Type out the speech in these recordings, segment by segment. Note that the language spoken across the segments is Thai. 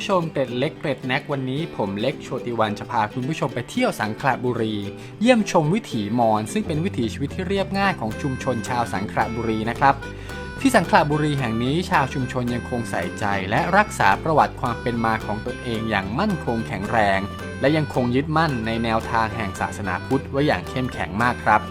ผู้ชมเกร็ดเล็กเกร็ดแน็กวันนี้ผมเล็กโชติวันจะพาคุณผู้ชมไปเที่ยวสังขละบุรี เยี่ยมชมวิถีมอญซึ่งเป็นวิถีชีวิตที่เรียบง่ายของชุมชนชาวสังขละบุรีนะครับ ที่สังขละบุรีแห่งนี้ชาวชุมชนยังคงใส่ใจ และรักษาประวัติความเป็นมาของตนเองอย่างมั่นคงแข็งแรง และยังคงยึดมั่นในแนวทางแห่งศาสนาพุทธไว้อย่างเข้มแข็งมากครับ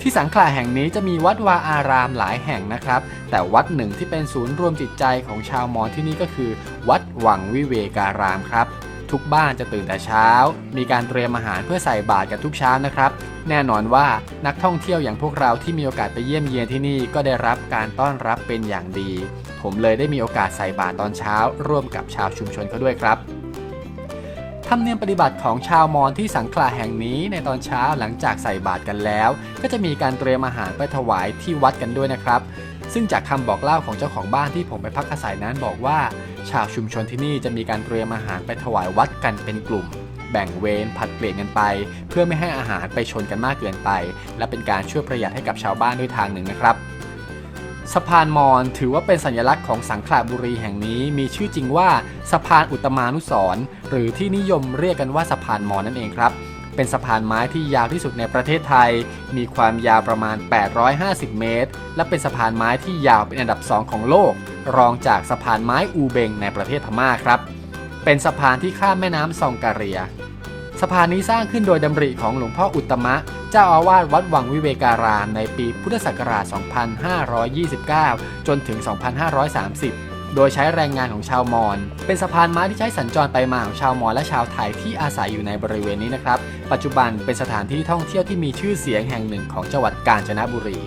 ที่สังขละแห่งนี้จะมีวัดวาอารามหลายแห่งนะครับ แต่วัดหนึ่งที่เป็นศูนย์รวมจิตใจของชาวมอญที่นี่ก็คือ วัดวังวิเวการามครับ ทุกบ้านจะตื่นแต่เช้า มีการเตรียมอาหารเพื่อใส่บาตรกันทุกเช้านะครับ แน่นอนว่านักท่องเที่ยวอย่างพวกเราที่มีโอกาสไปเยี่ยมเยียนที่นี่ก็ได้รับการต้อนรับเป็นอย่างดี ผมเลยได้มีโอกาสใส่บาตรตอนเช้า ร่วมกับชาวชุมชนเขาด้วยครับ ธรรมเนียมปฏิบัติของชาวมอญที่สังขละแห่งนี้ในตอนเช้าหลังจากใส่บาตรกันแล้ว ก็จะมีการเตรียมอาหารไปถวายที่วัดกันด้วยนะครับ ซึ่งจากคำบอกเล่าของเจ้าของบ้านที่ผมไปพักอาศัยนั้นบอกว่า ชาวชุมชนที่นี่จะมีการเตรียมอาหารไปถวายวัดกันเป็นกลุ่ม แบ่งเวรผัดเปลี่ยนกันไป เพื่อไม่ให้อาหารไปชนกันมากเกินไป และเป็นการช่วยประหยัดให้กับชาวบ้านด้วยทางหนึ่งนะครับ สะพานมอญถือว่าเป็นสัญลักษณ์ของสังขละบุรีแห่งนี้ มีชื่อจริงว่าสะพานอุตมานุสรหรือที่นิยมเรียกกันว่าสะพานมอญนั่นเองครับ เป็นสะพานไม้ที่ยาวที่สุดในประเทศไทย มีความยาวประมาณ 850 เมตร และเป็นสะพานไม้ที่ยาวเป็นอันดับ 2 ของโลก รองจากสะพานไม้อูเบงในประเทศพม่าครับ เป็นสะพานที่ข้ามแม่น้ำซองกาเรีย สะพานนี้สร้างขึ้นโดยดำริของหลวงพ่ออุตมะ เจ้าอาวาสวัดวังวิเวการามในปีพุทธศักราช 2529 จนถึง 2530 โดยใช้แรงงานของชาวมอญ เป็นสะพานไม้ที่ใช้สัญจรไปมาของชาวมอญและชาวไทยที่อาศัยอยู่ในบริเวณนี้นะครับ ปัจจุบันเป็นสถานที่ท่องเที่ยวที่มีชื่อเสียงแห่งหนึ่งของจังหวัดกาญจนบุรี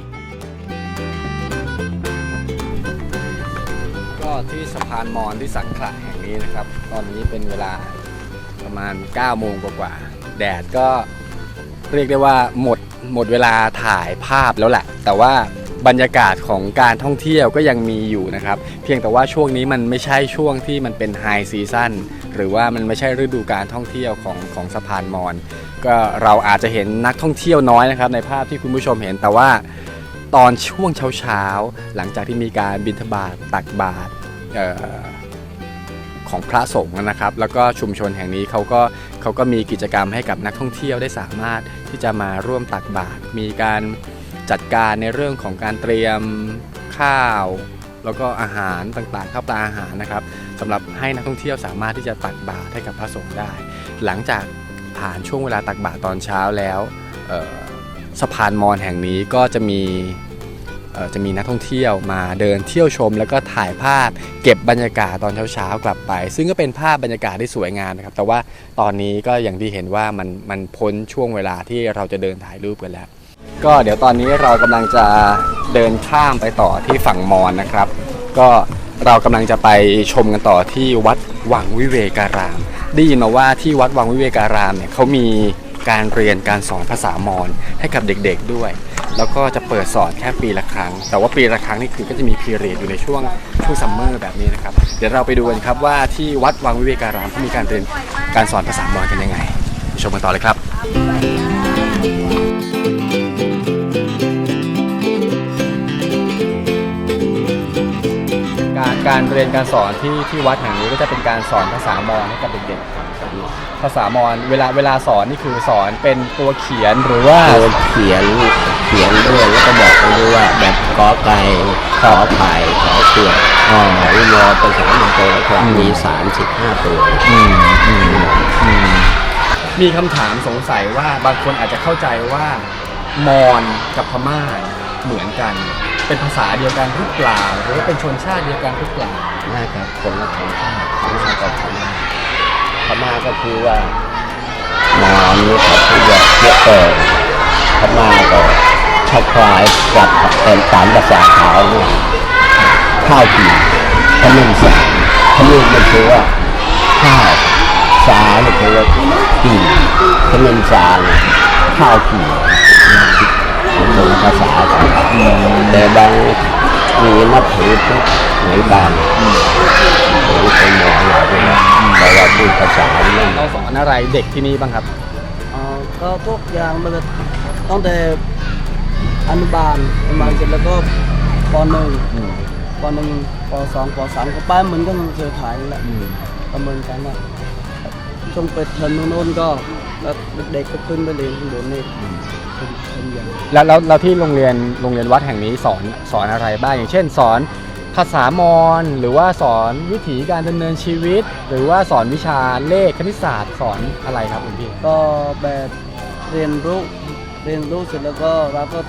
ก็ที่สะพานมอญที่สังขละแห่งนี้นะครับ ตอนนี้เป็นเวลา ประมาณ9โมงกว่าๆแดดก็เรียกได้ว่าหมดหมดเวลาถ่ายภาพแล้วแหละ แต่ว่าบรรยากาศของการท่องเที่ยวก็ยังมีอยู่นะครับ เพียงแต่ว่าช่วงนี้มันไม่ใช่ช่วงที่มันเป็นไฮซีซั่นหรือว่ามันไม่ใช่ฤดูการท่องเที่ยวของของสะพานมอญก็เราอาจจะเห็นนักท่องเที่ยวน้อยนะครับ ในภาพที่คุณผู้ชมเห็นแต่ว่าตอนช่วงเช้าๆหลังจากที่มีการบิณฑบาตตักบาตรเอ่อ ของพระสงฆ์นะครับ แล้วก็ชุมชนแห่งนี้เขาก็เขาก็มีกิจกรรมให้กับนักท่องเที่ยวได้สามารถที่จะมาร่วมตักบาตรมีการจัดการในเรื่องของการเตรียมข้าว แล้วก็อาหารต่างๆข้าวปลาอาหารนะครับสำหรับให้นักท่องเที่ยวสามารถที่จะตักบาตรให้กับพระสงฆ์ได้ หลังจากผ่านช่วงเวลาตักบาตรตอนเช้าแล้วสะพานมอญแห่งนี้ก็จะมี จะมีนักท่องเที่ยวมาเดินเที่ยวชม แล้วก็ถ่ายภาพเก็บบรรยากาศตอนเช้าๆกลับไป ซึ่งก็เป็นภาพบรรยากาศที่สวยงามนะครับแต่ว่าตอนนี้ก็อย่างที่เห็นว่ามันมันพ้นช่วงเวลาที่เราจะเดินถ่ายรูปกันแล้ว ก็เดี๋ยวตอนนี้เรากำลังจะเดินข้ามไปต่อที่ฝั่งมอญนะครับ ก็เรากำลังจะไปชมกันต่อที่วัดวังวิเวการาม ได้ยินมาว่าที่วัดวังวิเวการามเนี่ยเขามี การเรียนการสอนภาษามอญให้กับเด็กๆด้วย แล้วก็จะเปิดสอนแค่ปีละครั้ง แต่ว่าปีละครั้งนี่คือก็จะมีพีเรียดอยู่ในช่วงช่วงซัมเมอร์แบบนี้นะครับ เดี๋ยวเราไปดูกันครับว่าที่วัดวังวิเวการามเขามีการเรียนการสอนภาษามอญกันยังไงไปชมกันต่อเลยครับการการเรียนการสอนที่ที่วัดแห่งนี้ก็จะเป็นการสอนภาษามอญให้กับเด็กๆ ภาษามอญเวลาเวลาสอนนี่คือสอนเป็นตัวเขียนหรือว่าตัวเขียนเขียนด้วยแล้วก็บอกไปด้วยว่าแบบกอไก่ขอไผ่ขอเขียนอ๋อวิวอภาษาหนึ่งตัวครับมีสามสิบห้าตัวอืมอืมอืมมีคำถามสงสัยว่าบางคนอาจจะเข้าใจว่ามอญกับพม่าเหมือนกัน เป็นภาษาเดียวกันหรือเปล่าหรือว่าเป็นชนชาติเดียวกันหรือเปล่าน่าจะคนละชนชาติพม่ากับพม่า พม่าก็คือว่ามอญนี่เขาพูดว่าเยอะเกินพม่าก็ชอบคลายกับเป็นตามภาษาขาเนี่ยข้าวกี่ขมิ้นสาขมิ้นมันคือว่าข้าวสาเนี่ยคือว่ากี่ขมิ้นสาข้าวกี่เป็นภาษาแต่บางมีนับถือพุทธไหนบางหรือเป็นหมออะไร ด้วยแต่ว่าพูดภาษาไม่ เราสอนอะไรเด็กที่นี่บ้างครับ เอ่อก็พวกอย่างมันก็ตั้งแต่อนุบาลอนุบาลเสร็จแล้วก็ปหนึ่งปหนึ่งปสองปสามก็ไปเหมือนกับหนังสือถ่ายนั่นแหละอืมประเมินกันว่าช่วงเปิดเทอมโน้นๆก็แล้วเด็กๆก็ขึ้นไปเรียนข้างบนนี่เป็นเป็นอย่าง แล้วแล้วแล้วที่โรงเรียนโรงเรียนวัดแห่งนี้สอนสอนอะไรบ้างอย่างเช่น สอน ภาษามอญหรือว่าสอนวิถีการดำเนินชีวิต หรือว่าสอนวิชาเลขคณิตศาสตร์สอนอะไรครับคุณพี่ก็แบบเรียนรู้เรียนรู้เสร็จแล้วก็เราก็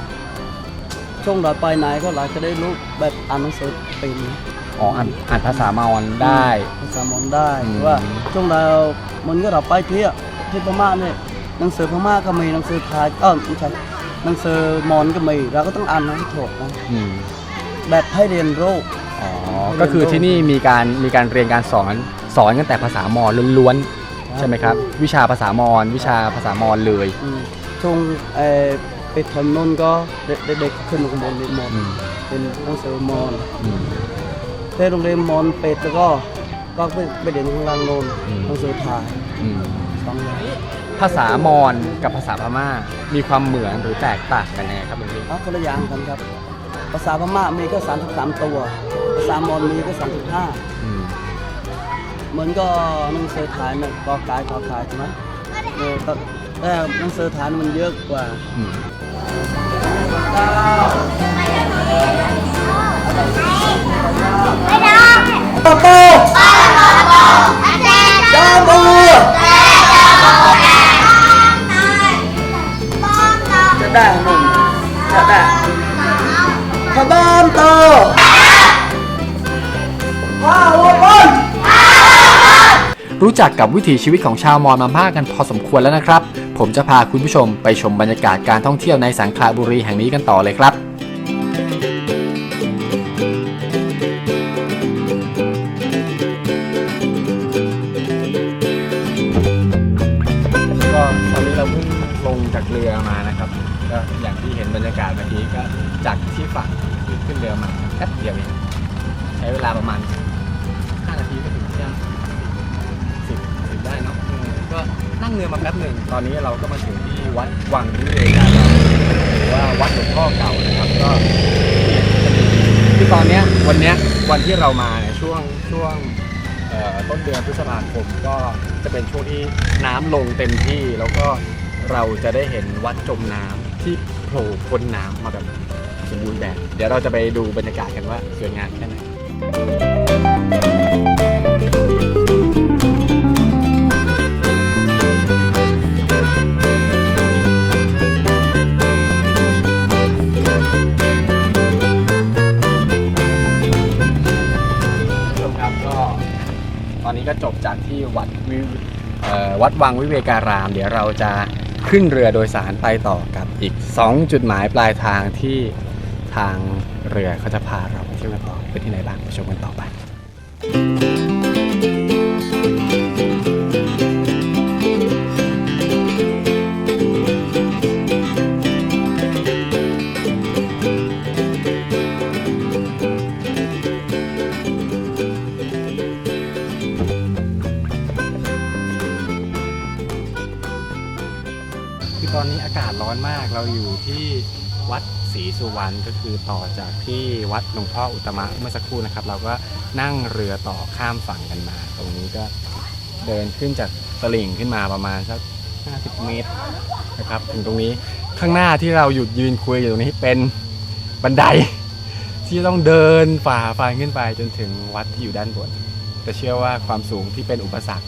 ช่วงเราไปไหนก็เราจะได้รู้แบบอ่านหนังสือเป็นอ๋ออ่านอ่านภาษามอญได้ ภาษามอญได้อืม ว่าช่วงเรามันก็เราไปเที่ยวที่พม่าเนี่ยหนังสือพม่าก็มีหนังสือไทยเออไม่ใช่หนังสือมอญก็มีเราก็ต้องอ่านให้ถูกนะ อืม แบบให้เรียนรู้ อ๋อ ก็คือที่นี่มีการมีการเรียนการสอนสอนกันแต่ภาษามอญล้วนๆ ใช่ไหมครับ วิชาภาษามอญวิชาภาษามอญเลย อืมช่วงเอ่อปิดเทอมโน้นก็เด็กเด็กๆขึ้นมาข้างบนเรียนมอญอืมเป็นหนังสือมอญอืมที่โรงเรียนมอญเป็ดแล้วก็ก็ไปไปเรียนข้างล่างโน้นอืมหนังสือไทยอืมสองอย่างภาษามอญกับภาษาพม่ามีความเหมือนหรือแตกต่างกันยังไงครับคุณพี่เอาคนละอย่างกันครับ ภาษาพม่ามีก็ 33 ตัว ภาษามอญมีก็ 35 อืมเหมือนก็หนังสือไทยเนี่ยกอกายกอขายใช่ไหมเออแต่แต่หนังสือไทยมันเยอะกว่า อืมป รู้จักกับวิถีชีวิตของชาวมอญมามากกันพอสมควรแล้วนะครับ ผมจะพาคุณผู้ชมไปชมบรรยากาศการท่องเที่ยวในสังขละบุรีแห่งนี้กันต่อเลยครับก็ตอนนี้เราเพิ่งลงจากเรือมานะครับก็อย่างที่เห็นบรรยากาศเมื่อกี้ก็จากที่ฝั่งขึ้นเรือมาแป๊บเดียวเองใช้เวลาประมาณ ก็นั่งเรือมาแป๊บหนึ่ง ตอนนี้เราก็มาถึงที่วัดวังวิเวการหรือว่าวัดหลวงพ่อเก่านะครับ ก็คือตอนเนี้ยวันเนี้ยวันที่เรามาเนี่ยช่วงช่วงเอ่อต้นเดือนพฤษภาคมก็จะเป็นช่วงที่น้ำลงเต็มที่แล้วก็เราจะได้เห็นวัดจมน้ำที่โผล่พ้นน้ำมาแบบสมบูรณ์แบบ เดี๋ยวเราจะไปดูบรรยากาศกันว่าสวยงามแค่ไหน ตอนนี้ก็จบจากที่วัดวิววัดวังวิเวการาม เดี๋ยวเราจะขึ้นเรือโดยสารไปต่อกับอีก 2 จุดหมายปลายทางที่ทางเรือเขาจะพาเราไปเที่ยวกันต่อไปที่ไหนบ้างไปชมกันต่อไป รีสุวรรณก็คือต่อจากที่วัดหลวงพ่ออุตมะเมื่อสักครู่นะครับ เราก็นั่งเรือต่อข้ามฝั่งกันมา ตรงนี้ก็เดินขึ้นจากตลิ่งขึ้นมาประมาณสัก 50 เมตรนะครับถึงตรงนี้ข้างหน้าที่เราหยุดยืนคุยอยู่ตรงนี้เป็นบันได ที่ต้องเดินฝ่าฟันขึ้นไปจนถึงวัดที่อยู่ด้านบนแต่เชื่อว่าความสูงที่เป็นอุปสรรค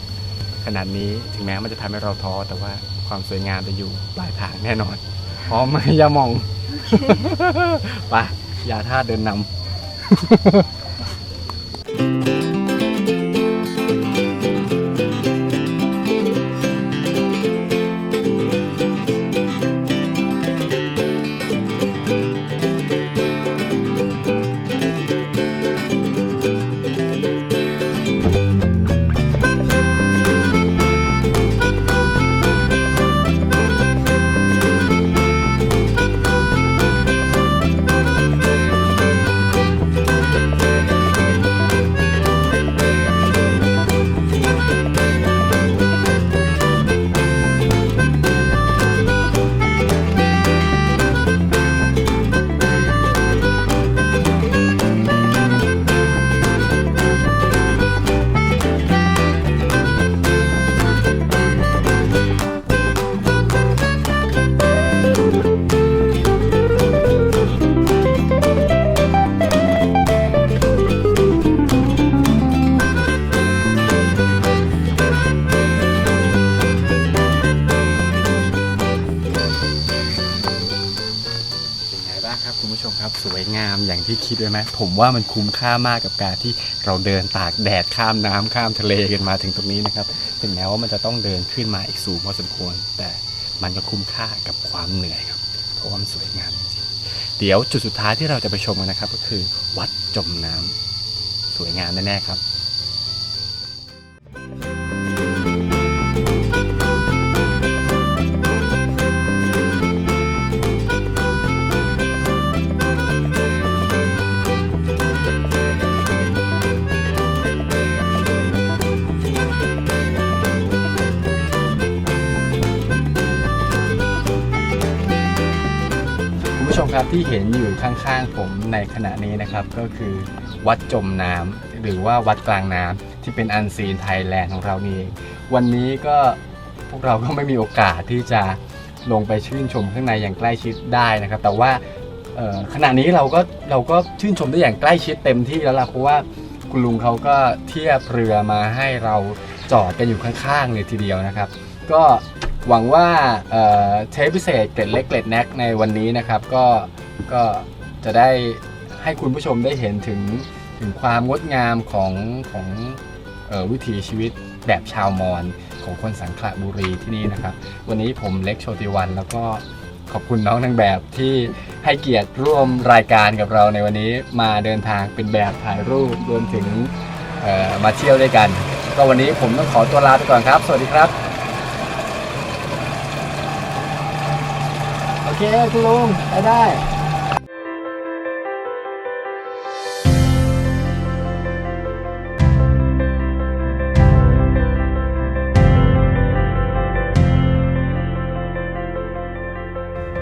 ขนาดนี้ถึงแม้มันจะทำให้เราท้อแต่ว่าความสวยงามจะอยู่ปลายทางแน่นอนพร้อมไหมยามอง ไปยาท่าเดินนำากครับคุณผู้ชมครับสวยงามอย่างที่คิดไว้ไหมผมว่ามันคุ้มค่ามากกับการที่เราเดินตากแดดข้ามน้ำข้ามทะเลกันมาถึงตรงนี้นะครับถึงแม้ว่ามันจะต้องเดินขึ้นมาอีกสูงพอสมควร แต่มันก็คุ้มค่ากับความเหนื่อยครับเพราะว่ามันสวยงามจริงเดี๋ยวจุดสุดท้ายที่เราจะไปชมกันนะครับ ก็คือวัดจมน้ำสวยงามแน่ๆครับ ที่เห็นอยู่ข้างๆผมในขณะนี้นะครับก็คือวัดจมน้ำหรือว่าวัดกลางน้ำที่เป็นอันซีนไทยแลนด์ของเรานี่วันนี้ก็พวกเราก็ไม่มีโอกาสที่จะลงไปชื่นชมข้างในอย่างใกล้ชิดได้นะครับ แต่ว่าขณะนี้เราก็เราก็ชื่นชมได้อย่างใกล้ชิดเต็มที่แล้วล่ะเพราะว่าคุณลุงเขาก็เทียบเรือมาให้เราจอดกันอยู่ข้างๆเลยทีเดียวนะครับ ก็หวังว่าเอ่อเทปพิเศษเกล็ดเล็กเกล็ดแน็กในวันนี้นะครับ ก็ ก็จะได้ให้คุณผู้ชมได้เห็นถึงถึงความงดงามของของออวิถีชีวิตแบบชาวมอญของคนสังขละบุรีที่นี่นะครับ วันนี้ผมเล็กโชติวัน แล้วก็ขอบคุณน้องนางแบบที่ให้เกียรติร่วมรายการกับเราในวันนี้มาเดินทางเป็นแบบถ่ายรูปรวมถึงมาเที่ยวด้วยกัน ก็วันนี้ผมต้องขอตัวลาไปก่อนครับ สวัสดีครับ โอเคคุณลุงไปได้